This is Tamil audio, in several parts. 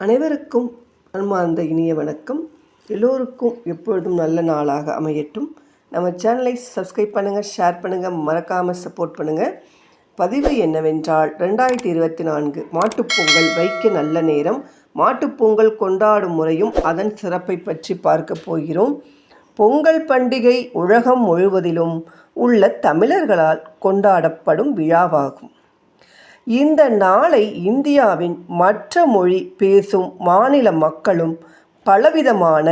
அனைவருக்கும் அன்பார்ந்த இனிய வணக்கம். எல்லோருக்கும் எப்பொழுதும் நல்ல நாளாக அமையட்டும். நம்ம சேனலை சப்ஸ்கிரைப் பண்ணுங்கள் ஷேர் பண்ணுங்கள் மறக்காமல் சப்போர்ட் பண்ணுங்கள் பதிவு என்னவென்றால் ரெண்டாயிரத்தி இருபத்தி நான்கு மாட்டுப்பொங்கல் வைக்க நல்ல நேரம் மாட்டுப்பொங்கல் கொண்டாடும் முறையும் அதன் சிறப்பை பற்றி பார்க்க போகிறோம். பொங்கல் பண்டிகை உலகம் முழுவதிலும் உள்ள தமிழர்களால் கொண்டாடப்படும் விழாவாகும். இந்த நாளை இந்தியாவின் மற்ற மொழி பேசும் மாநில மக்களும் பலவிதமான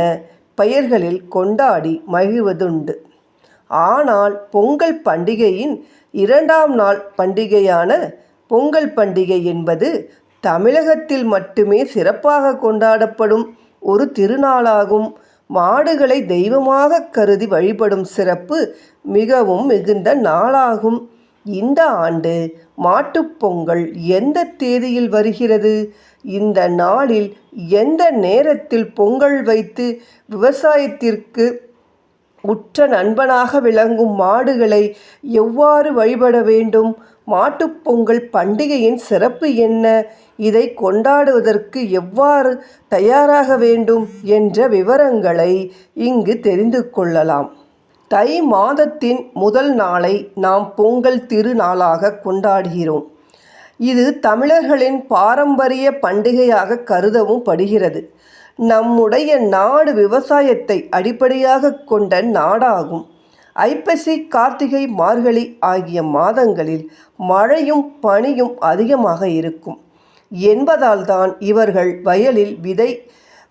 பெயர்களில் கொண்டாடி மகிழ்வதுண்டு. ஆனால் பொங்கல் பண்டிகையின் இரண்டாம் நாள் பண்டிகையான பொங்கல் பண்டிகை என்பது தமிழகத்தில் மட்டுமே சிறப்பாக கொண்டாடப்படும் ஒரு திருநாளாகும். மாடுகளை தெய்வமாக கருதி வழிபடும் சிறப்பு மிகவும் மிகுந்த நாளாகும். இந்த ஆண்டு மாட்டுப்பொங்கல் எந்த தேதியில் வருகிறது? இந்த நாளில் எந்த நேரத்தில் பொங்கல் வைத்து விவசாயத்திற்கு உற்ற நண்பனாக விளங்கும் மாடுகளை எவ்வாறு வழிபட வேண்டும்? மாட்டுப்பொங்கல் பண்டிகையின் சிறப்பு என்ன? இதை கொண்டாடுவதற்கு எவ்வாறு தயாராக வேண்டும்? என்ற விவரங்களை இங்கு தெரிந்து கொள்ளலாம். தை மாதத்தின் முதல் நாளை நாம் பொங்கல் திருநாளாக கொண்டாடுகிறோம். இது தமிழர்களின் பாரம்பரிய பண்டிகையாக கருதவும் படுகிறது. நம்முடைய நாடு விவசாயத்தை அடிப்படையாக கொண்ட நாடாகும். ஐப்பசி கார்த்திகை மார்கழி ஆகிய மாதங்களில் மழையும் பனியும் அதிகமாக இருக்கும். என்பதால்தான் இவர்கள் வயலில் விதை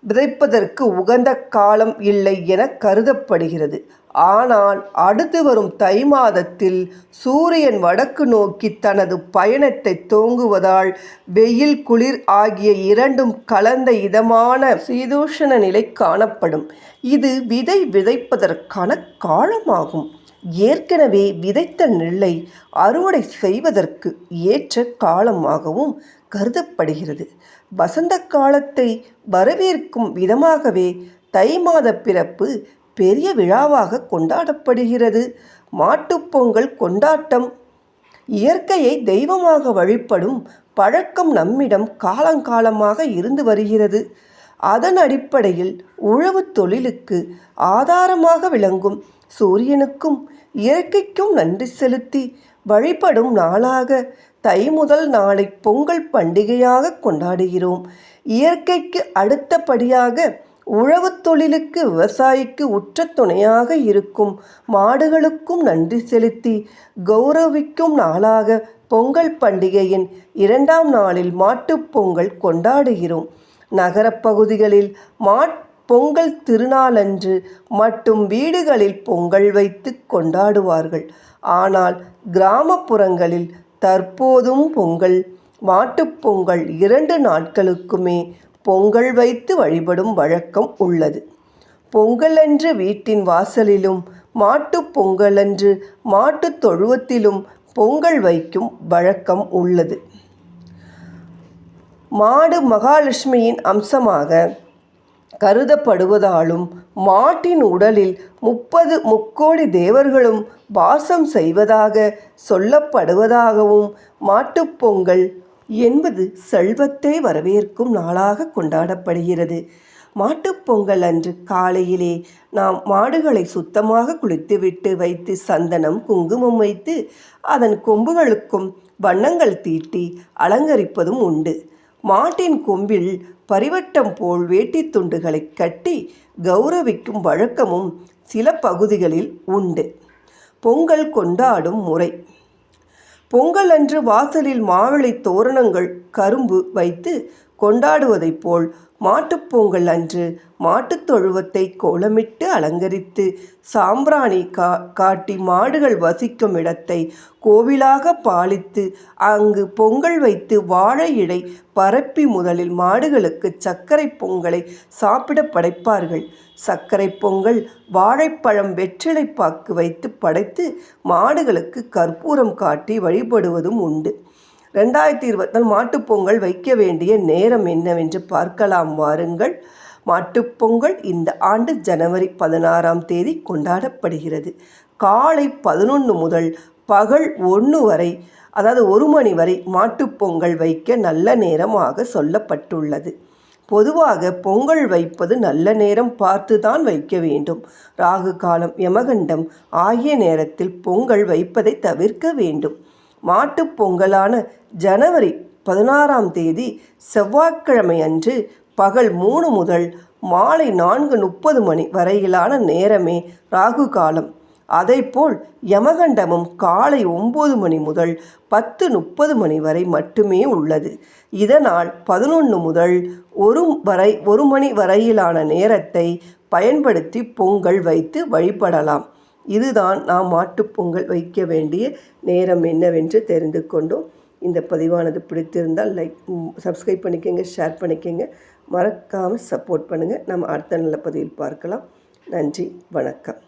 விதைப்பதற்கு உகந்த காலம் இல்லை என கருதப்படுகிறது. ஆனால் அடுத்து வரும் தை மாதத்தில் சூரியன் வடக்கு நோக்கி தனது பயணத்தை தோங்குவதால் வெயில் குளிர் ஆகிய இரண்டும் கலந்த இதமான சீதோஷண நிலை காணப்படும். இது விதை விதைப்பதற்கான காலமாகும். ஏற்கனவே விதைத்த நெல்லை அறுவடை செய்வதற்கு ஏற்ற காலமாகவும் கருதப்படுகிறது. வசந்த காலத்தை வரவேற்கும் விதமாகவே தை மாத பிறப்பு பெரிய விழாவாக கொண்டாடப்படுகிறது. மாட்டுப்பொங்கல் கொண்டாட்டம் இயற்கையை தெய்வமாக வழிபடும் பழக்கம் நம்மிடம் காலங்காலமாக இருந்து வருகிறது. அதன் அடிப்படையில் உழவு தொழிலுக்கு ஆதாரமாக விளங்கும் சூரியனுக்கும் இயற்கைக்கும் நன்றி செலுத்தி வழிபடும் நாளாக தை முதல் நாளை பொங்கல் பண்டிகையாக கொண்டாடுகிறோம். இயற்கைக்கு அடுத்தபடியாக உழவு தொழிலுக்கு விவசாயிக்கு உற்ற துணையாக இருக்கும் மாடுகளுக்கும் நன்றி செலுத்தி கௌரவிக்கும் நாளாக பொங்கல் பண்டிகையின் இரண்டாம் நாளில் மாட்டுப்பொங்கல் கொண்டாடுகிறோம். நகரப்பகுதிகளில் மாட் பொங்கல் திருநாளன்று மட்டும் வீடுகளில் பொங்கல் வைத்து கொண்டாடுவார்கள். ஆனால் கிராமப்புறங்களில் தற்போதும் பொங்கல் மாட்டுப்பொங்கல் இரண்டு நாட்களுக்குமே பொங்கல் வைத்து வழிபடும் வழக்கம் உள்ளது. பொங்கலன்று வீட்டின் வாசலிலும் மாட்டுப் பொங்கலன்று மாட்டுத் தொழுவத்திலும் பொங்கல் வைக்கும் வழக்கம் உள்ளது. மாடு மகாலட்சுமியின் அம்சமாக கருதப்படுவதாலும் மாட்டின் உடலில் முப்பது முக்கோடி தேவர்களும் வாசம் செய்வதாக சொல்லப்படுவதாகவும் மாட்டுப்பொங்கல் என்பது செல்வத்தை வரவேற்கும் நாளாக கொண்டாடப்படுகிறது. மாட்டுப்பொங்கல் அன்று காலையிலே நாம் மாடுகளை சுத்தமாக குளித்துவிட்டு வைத்து சந்தனம் குங்குமம் வைத்து அதன் கொம்புகளுக்கும் வண்ணங்கள் தீட்டி அலங்கரிப்பதும் உண்டு. மாட்டின் கொம்பில் பரிவட்டம் போல் வேட்டி துண்டுகளை கட்டி கௌரவிக்கும் வழக்கமும் சில பகுதிகளில் உண்டு. பொங்கல் கொண்டாடும் முறை. பொங்கல் அன்று வாசலில் மாவிளை தோரணங்கள் கரும்பு வைத்து கொண்டாடுவதைப் போல் மாட்டுப்பொங்கல் அன்று மாட்டுத் தொழுவத்தை கோலமிட்டு அலங்கரித்து சாம்பிராணி கா காட்டி மாடுகள் வசிக்கும் இடத்தை கோவிலாக பாலித்து அங்கு பொங்கல் வைத்து வாழை இடை பரப்பி முதலில் மாடுகளுக்கு சர்க்கரை பொங்கலை சாப்பிட படைப்பார்கள். சர்க்கரை பொங்கல் வாழைப்பழம் வெற்றிலைப்பாக்கு வைத்து படைத்து மாடுகளுக்கு கற்பூரம் காட்டி வழிபடுவதும் உண்டு. ரெண்டாயிரத்தி இருபத்தி மாட்டுப்பொங்கல் வைக்க வேண்டிய நேரம் என்னவென்று பார்க்கலாம். வாருங்கள். மாட்டுப்பொங்கல் இந்த ஆண்டு ஜனவரி பதினாறாம் தேதி கொண்டாடப்படுகிறது. காலை பதினொன்று முதல் பகல் ஒன்று வரை அதாவது ஒரு மணி வரை மாட்டுப்பொங்கல் வைக்க நல்ல நேரமாக சொல்லப்பட்டுள்ளது. பொதுவாக பொங்கல் வைப்பது நல்ல நேரம் பார்த்து தான் வைக்க வேண்டும். ராகு காலம் யமகண்டம் ஆகிய நேரத்தில் பொங்கல் வைப்பதை தவிர்க்க வேண்டும். மாட்டுப் பொங்கலான ஜனவரி பதினாறாம் தேதி செவ்வாய்க்கிழமை அன்று பகல் மூணு முதல் மாலை நான்கு முப்பது மணி வரையிலான நேரமே ராகு காலம். அதைப்போல் யமகண்டமும் காலை ஒம்பது மணி முதல் பத்து முப்பது மணி வரை மட்டுமே உள்ளது. இதனால் பதினொன்று முதல் ஒரு வரை ஒரு மணி வரையிலான நேரத்தை பயன்படுத்தி பொங்கல் வைத்து வழிபடலாம். இதுதான் நாம் மாட்டுப்பொங்கல் வைக்க வேண்டிய நேரம் என்னவென்று தெரிந்து கொண்டோம். இந்த பதிவானது பிடித்திருந்தால் லைக் சப்ஸ்கிரைப் பண்ணிக்கோங்க ஷேர் பண்ணிக்கோங்க. மறக்காமல் சப்போர்ட் பண்ணுங்கள் நம்ம அடுத்த நல்ல பதிவில் பார்க்கலாம். நன்றி வணக்கம்.